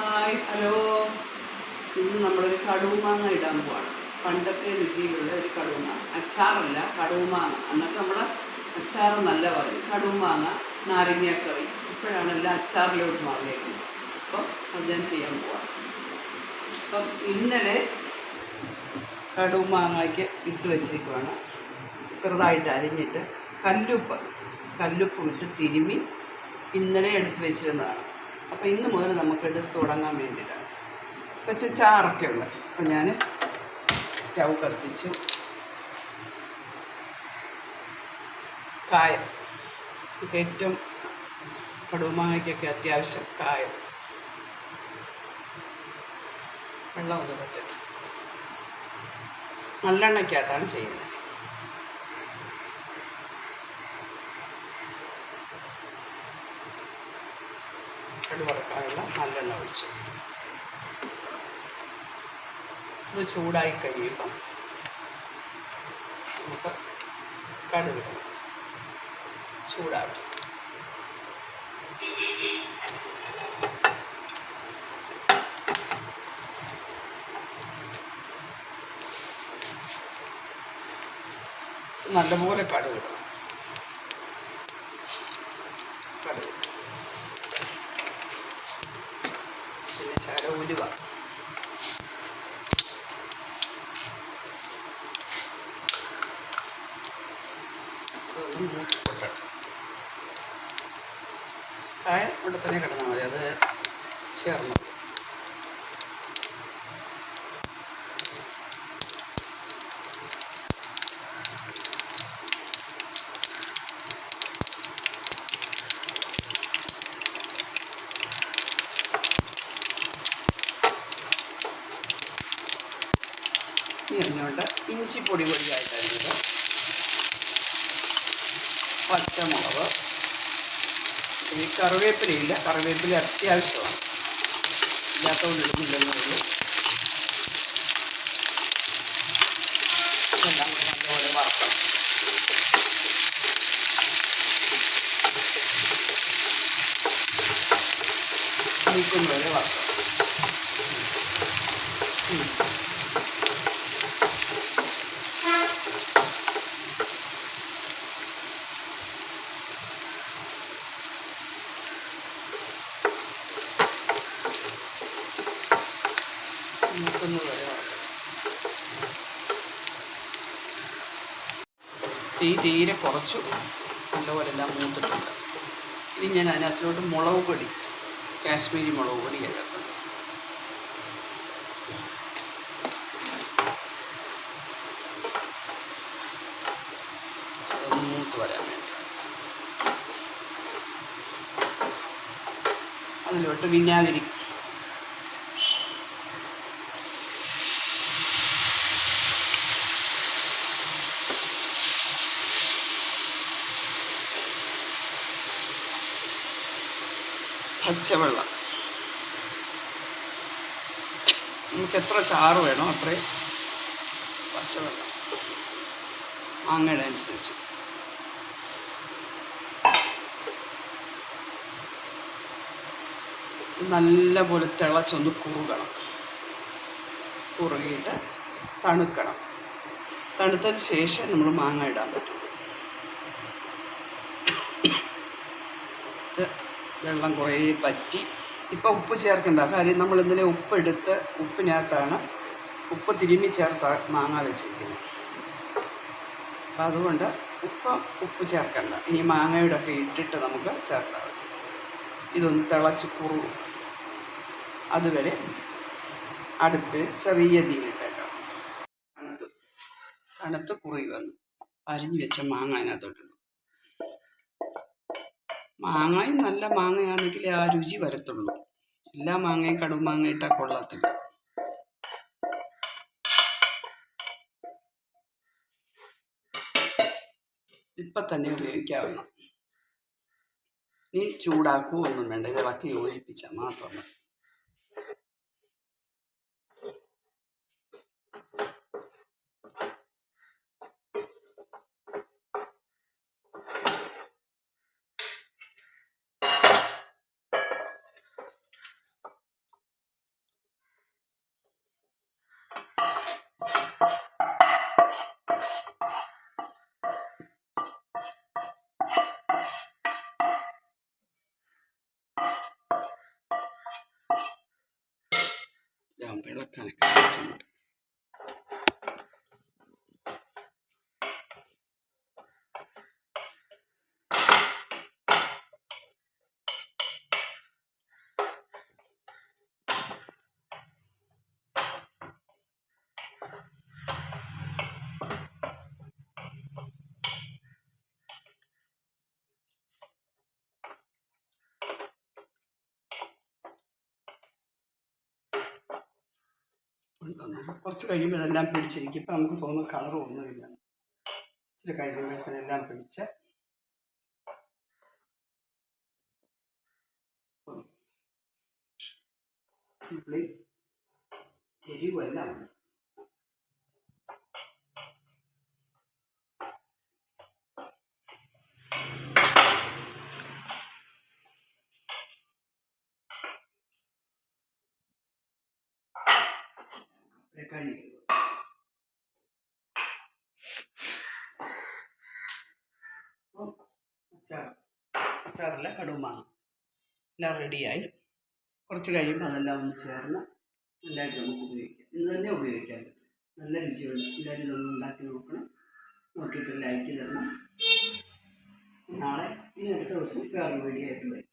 Hi hello. ഇന്ന് നമ്മളൊരു കടുമാങ്ങ ഇടാൻ പോവാണ്. പണ്ടത്തെ രുചിയിലുള്ള ഒരു കടുമാങ്ങ അച്ചാറല്ല കടുമാങ്ങ അന്നൊക്കെ നമ്മൾ അച്ചാർ നല്ല പറയും കടുമാങ്ങ നാരങ്ങക്കറി ഇപ്പോഴാണ് എല്ലാം അച്ചാറിലോട്ട് മാറിയേക്കുന്നത്. അപ്പം അത് ഞാൻ ചെയ്യാൻ പോവാം അപ്പം ഇന്നലെ കടുമാങ്ങയ്ക്ക് ഇട്ട് വെച്ചിരിക്കുവാണ്. ചെറുതായിട്ട് അരിഞ്ഞിട്ട് കല്ലുപ്പ് കല്ലുപ്പ് ഇട്ട് തിരുമി ഇന്നലെ എടുത്ത് വെച്ചിരുന്നതാണ്. അപ്പോൾ ഇന്ന് മുതൽ നമുക്ക് എടുത്ത് തുടങ്ങാൻ വേണ്ടിയിട്ടാണ് കുറച്ച് ചാറൊക്കെ ഉള്ളത് അപ്പോൾ ഞാൻ സ്റ്റൗ കത്തിച്ചു കായ. ഏറ്റവും കടുമാങ്ങയ്ക്കൊക്കെ അത്യാവശ്യം കായ. വെള്ളം ഒന്ന് പറ്റട്ടെ നല്ലെണ്ണയ്ക്കകത്താണ് ചെയ്യുന്നത് കടു വറക്കാനുള്ള നല്ലെണ്ണ ഒഴിച്ചു. ഇത് ചൂടായി കഴിയുമ്പം നമുക്ക് കടുകിടണം ചൂടാവട്ടെ. നല്ലപോലെ കടുകിടണം ഉലുവ. കായ ഇവിടെ തന്നെ കിടന്നാൽ മതി അത് ചേർന്നു? പൊടി പൊടിയായിട്ട് പച്ചമുളക്. ഈ കറിവേപ്പിലയില്ല. കറിവേപ്പില അത്യാവശ്യമാണ്. ഇല്ലാത്തതുകൊണ്ട് ഇടുന്നില്ലെന്നേ ഉള്ളൂ. എല്ലാം കൂടെ നല്ലപോലെ വറക്കണം. നീക്കും വരെ വറക്കണം. ഉം. മൂക്കുന്നത് തീ തീരെ കുറച്ചു നല്ലപോലെ എല്ലാം മൂത്തിട്ടുണ്ട് ഇനി ഞാൻ അതിനകത്തിലോട്ട് മുളക് പൊടി കാശ്മീരി മുളക് പൊടി ചേർക്കുന്നത് അതൊന്ന് മൂത്ത് വരാൻ വേണ്ടി അതിലോട്ട് വിനാഗിരി പച്ചവെള്ളം. നമുക്ക് എത്ര ചാറ് വേണോ അത്രയും പച്ചവെള്ളം. മാങ്ങയുടെ അനുസരിച്ച്. നല്ലപോലെ തിളച്ചൊന്ന് കുറുകണം. കുറുകിയിട്ട് തണുക്കണം. തണുത്തതിന് ശേഷം നമ്മൾ മാങ്ങ ഇടാൻ പറ്റും. വെള്ളം കുറേ പറ്റി. ഇപ്പം ഉപ്പ് ചേർക്കേണ്ട കാര്യം നമ്മൾ ഇന്നലെ ഉപ്പെടുത്ത് ഉപ്പിനകത്താണ് ഉപ്പ് തിരുമ്മി ചേർത്ത മാങ്ങ വെച്ചിരിക്കുന്നത്. അപ്പം അതുകൊണ്ട് ഉപ്പ് ഉപ്പ് ചേർക്കണ്ട. ഇനി മാങ്ങയുടെ ഒക്കെ ഇട്ടിട്ട് നമുക്ക് ചേർത്താൽ ഇതൊന്ന് തിളച്ച് കുറുകും അതുവരെ അടുപ്പിൽ ചെറിയ തീയിലിട്ടേക്കാം തണുത്ത് തണുത്ത് കുറുകി വന്നു. അരിഞ്ഞു വെച്ച മാങ്ങ അതിനകത്തോട്ടുണ്ട് മാങ്ങയും നല്ല മാങ്ങയാണെങ്കിൽ ആ രുചി വരത്തുള്ളൂ. എല്ലാ മാങ്ങയും കടുമാങ്ങ ഇട്ടാൽ കൊള്ളത്തില്ല. ഇപ്പം തന്നെ ഉപയോഗിക്കാവുന്ന. ഇനി ചൂടാക്കുകയൊന്നും വേണ്ട ഇത് ഇളക്കി യോജിപ്പിച്ചാൽ മാത്രം മതി. కంప్లీట్ కనెక్ట్ കുറച്ച് കഴിയുമ്പോൾ ഇതെല്ലാം പിടിച്ചിരിക്കും. ഇപ്പം നമുക്ക് തോന്നുന്ന കളർ ഒന്നുമില്ല. ഇച്ചിരി കഴിയുമ്പോഴത്തേനെല്ലാം പിടിച്ച് പുളി എരിവെല്ലാം ഉണ്ട് കഴിയും അച്ചാർ അച്ചാറില്ല കടുമാങ്ങ എല്ലാം റെഡിയായി. കുറച്ച് കഴിയുമ്പോൾ അതെല്ലാം ഒന്ന് ചേർന്ന് നല്ലതായിട്ട് നമുക്ക് ഉപയോഗിക്കാം. ഇന്ന് തന്നെ ഉപയോഗിക്കാൻ പറ്റും നല്ല രുചിയുണ്ട് എല്ലാവരും ഇതൊന്ന് ഉണ്ടാക്കി നോക്കണം. നോക്കിയിട്ട് ലൈക്ക് തരണം നാളെ ഇനി അടുത്ത ദിവസം വേറെ വീഡിയോ ആയിട്ട് വരും.